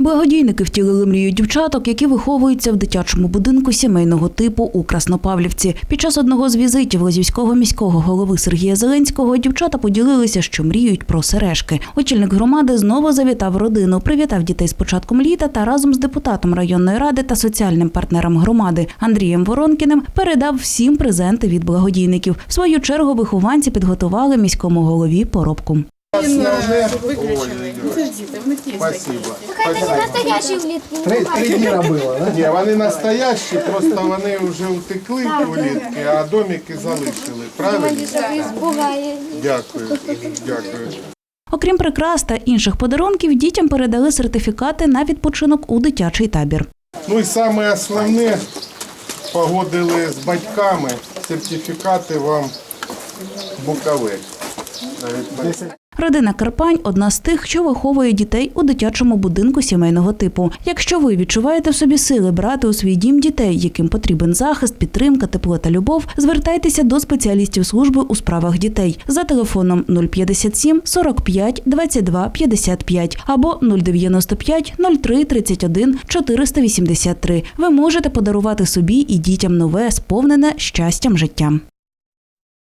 Благодійники втілили мрію дівчаток, які виховуються в дитячому будинку сімейного типу у Краснопавлівці. Під час одного з візитів Лозівського міського голови Сергія Зеленського дівчата поділилися, що мріють про сережки. Очільник громади знову завітав родину, привітав дітей з початком літа та разом з депутатом районної ради та соціальним партнером громади Андрієм Воронкіним передав всім презенти від благодійників. В свою чергу вихованці підготували міському голові поробку. Виключений. Це ж діти, в них є Спасибо. Не. Три, три да? Ні, вони настоящі, просто вони вже утекли улітки, а домики залишили. Правильно? Дякую. Дякую. Окрім прикрас та інших подарунків, дітям передали сертифікати на відпочинок у дитячий табір. Ну і саме основне, погодили з батьками сертифікати вам. Навіть Родина Карпань одна з тих, що виховує дітей у дитячому будинку сімейного типу. Якщо ви відчуваєте в собі сили брати у свій дім дітей, яким потрібен захист, підтримка, тепло та любов, звертайтеся до спеціалістів служби у справах дітей за телефоном 057 45 22 55 або 095 03 31 483. Ви можете подарувати собі і дітям нове, сповнене щастям життя.